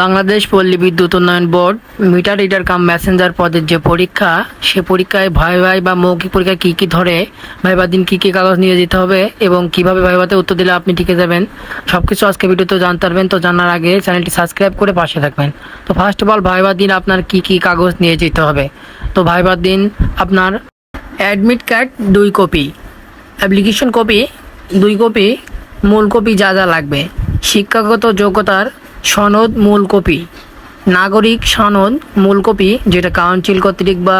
বাংলাদেশ পল্লী বিদ্যুৎ উন্নয়ন board meter reader cum messenger পদের যে পরীক্ষা, সে পরীক্ষায় ভাই ভাই বা মৌখিক পরীক্ষায় কী কী ধরে ভাইবার দিন কী কী কাগজ নিয়ে যেতে হবে এবং কীভাবে ভাইভাতে উত্তর দিলে আপনি টিকে যাবেন সব কিছু আজকে ভিডিওতে জানতে পারবেন। তো জানার আগে চ্যানেলটি সাবস্ক্রাইব করে পাশে থাকবেন। তো ফার্স্ট অফ অল ভাইবার দিন আপনার কী কী কাগজ নিয়ে যেতে হবে? তো ভাইবার দিন আপনার অ্যাডমিট কার্ড দুই কপি অ্যাপ্লিকেশন কপি দুই কপি মূল কপি যা যা লাগবে, শিক্ষাগত যোগ্যতার সনদ মূল কপি নাগরিক সনদ মূল কপি যেটা কাউন্সিল কর্তৃক বা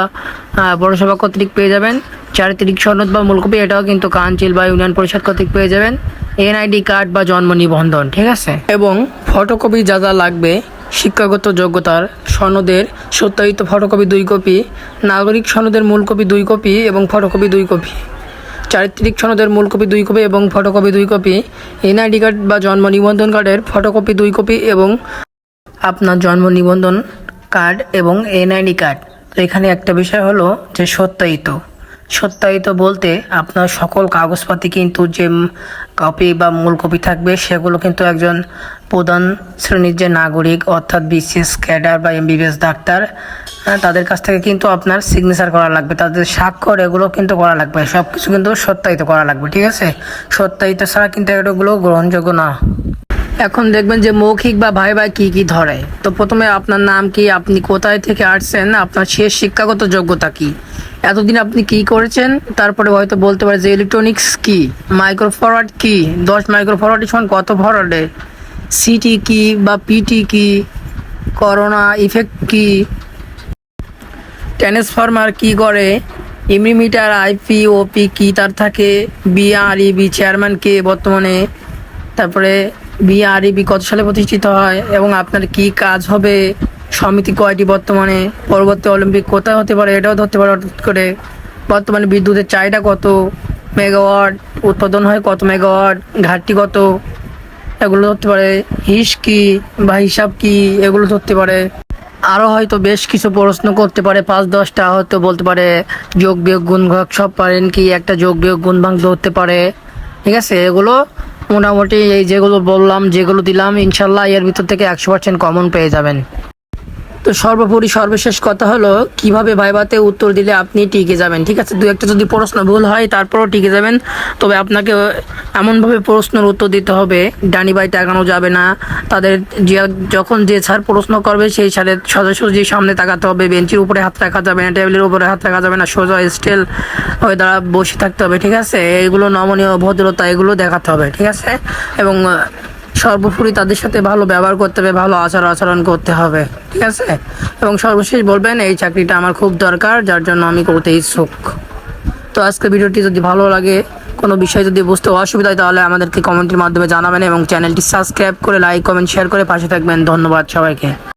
পৌরসভা কর্তৃক পেয়ে যাবেন। চারিত্রিক সনদ বা মূল কপি এটাও কিন্তু কাউন্সিল বা ইউনিয়ন পরিষদ কর্তৃক পেয়ে যাবেন। এনআইডি কার্ড বা জন্ম নিবন্ধন, ঠিক আছে? এবং ফটোকপি যা যা লাগবে, শিক্ষাগত যোগ্যতার সনদের সত্যায়িত ফটোকপি দুই কপি, নাগরিক সনদের মূল কপি দুই কপি এবং ফটোকপি দুই কপি। চারিত্রিক সনদের মূল কপি দুই কপি এবং ফটোকপি দুই কপি। এনআইডি কার্ড বা জন্ম নিবন্ধন কার্ডের ফটোকপি দুই কপি এবং আপনার জন্ম নিবন্ধন কার্ড এবং এনআইডি কার্ড। এখানে একটা বিষয় হলো যে সত্যায়িত। সত্যায়িত বলতে আপনার সকল কাগজপাতি কিন্তু যে কপি বা মূল কপি থাকবে, সেগুলো কিন্তু একজন প্রধান শ্রেণির যে নাগরিক, অর্থাৎ বিসিএস ক্যাডার বা এমবিবিএস ডাক্তার তাদের কাছ থেকে কিন্তু আপনার সিগনেচার করা লাগবে। তাদের স্বাক্ষর এগুলো কিন্তু করা লাগবে। সব কিছু কিন্তু সত্যায়িত করা লাগবে, ঠিক আছে? সত্যায়িত ছাড়া কিন্তু এগুলো গ্রহণযোগ্য না। এখন দেখবেন যে মৌখিক বা ভাই ভাই কি কি ধরে? তো প্রথমে আপনার নাম কি, আপনি কোথায় থেকে আসছেন, আপনার শেষ শিক্ষাগত যোগ্যতা কি? এতদিন আপনি কি করেছেন? তারপরে হয়তো বলতে পারে যে ইলেকট্রনিক্স কি মাইক্রো ফরওয়ার্ড কি, দশ মাইক্রো ফরওয়ার্ড সমান কত ফরওয়ার্ডে সিটি কি বা পিটি কি করোনা ইফেক্ট কি? ট্রান্সফরমার কি করে? ইমিমিটার আইপি ওপি কি তার থাকে? বিআরইবি চেয়ারম্যান কে বর্তমানে? তারপরে বিআরইবি কত সালে প্রতিষ্ঠিত হয় এবং আপনার কি কাজ হবে? সমিতি কয়টি বর্তমানে? পরবর্তী অলিম্পিক কোথায় হতে পারে? এটাও ধরতে পারে হঠাৎ করে। বর্তমানে বিদ্যুতের চাহিদা কত? মেগাওয়াট, উৎপাদন হয় কত মেগাওয়াট? ঘাটতি কত? এগুলো ধরতে পারে। হিস কি বা হিসাব কি? এগুলো ধরতে পারে। আরও হয়তো বেশ কিছু প্রশ্ন করতে পারে। পাঁচ দশটা হয়তো বলতে পারে। যোগ বিয়োগ গুণ ভাগ সব পারেন কি? একটা যোগ বিয়োগ গুণ ভাগ ধরতে পারে। ঠিক আছে? এগুলো মোটামুটি এই যেগুলো বললাম, যেগুলো দিলাম, ইনশাল্লাহ এর ভিতর থেকে একশো পার্সেন্ট কমন পেয়ে যাবেন। তো সর্বোপরি সর্বশেষ কথা হলো, কীভাবে ভাইবাতে উত্তর দিলে আপনি টিকে যাবেন, ঠিক আছে? দু একটা যদি প্রশ্ন ভুল হয়, তারপরও টিকে যাবেন। তবে আপনাকে এমনভাবে প্রশ্নের উত্তর দিতে হবে, ডানি বাই তাকানো যাবে না। তাদের যখন যে স্যার প্রশ্ন করবে, সেই স্যারের সোজাসুজি সামনে তাকাতে হবে, বেঞ্চের উপরে হাত রাখা যাবে না, টেবিলের উপরে হাত রাখা যাবে না, সোজা স্টেল হয়ে দাঁড়া বসে থাকতে হবে, ঠিক আছে? এগুলো নমনীয় ভদ্রতা, এগুলো দেখাতে হবে, ঠিক আছে? এবং সর্বোপরি তাদের সাথে ভালো ব্যবহার করতে হবে, ভালো আচার আচরণ করতে হবে, ঠিক আছে? এবং সর্বশেষ বলবেন, এই চাকরিটা আমার খুব দরকার, যার জন্য আমি করতে ইচ্ছুক। তো আজকে ভিডিওটি যদি ভালো লাগে, কোনো বিষয় যদি বুঝতে অসুবিধা হয়, তাহলে আমাদেরকে কমেন্টের মাধ্যমে জানাবেন এবং চ্যানেলটি সাবস্ক্রাইব করে, লাইক, কমেন্ট, শেয়ার করে পাশে থাকবেন। ধন্যবাদ সবাইকে।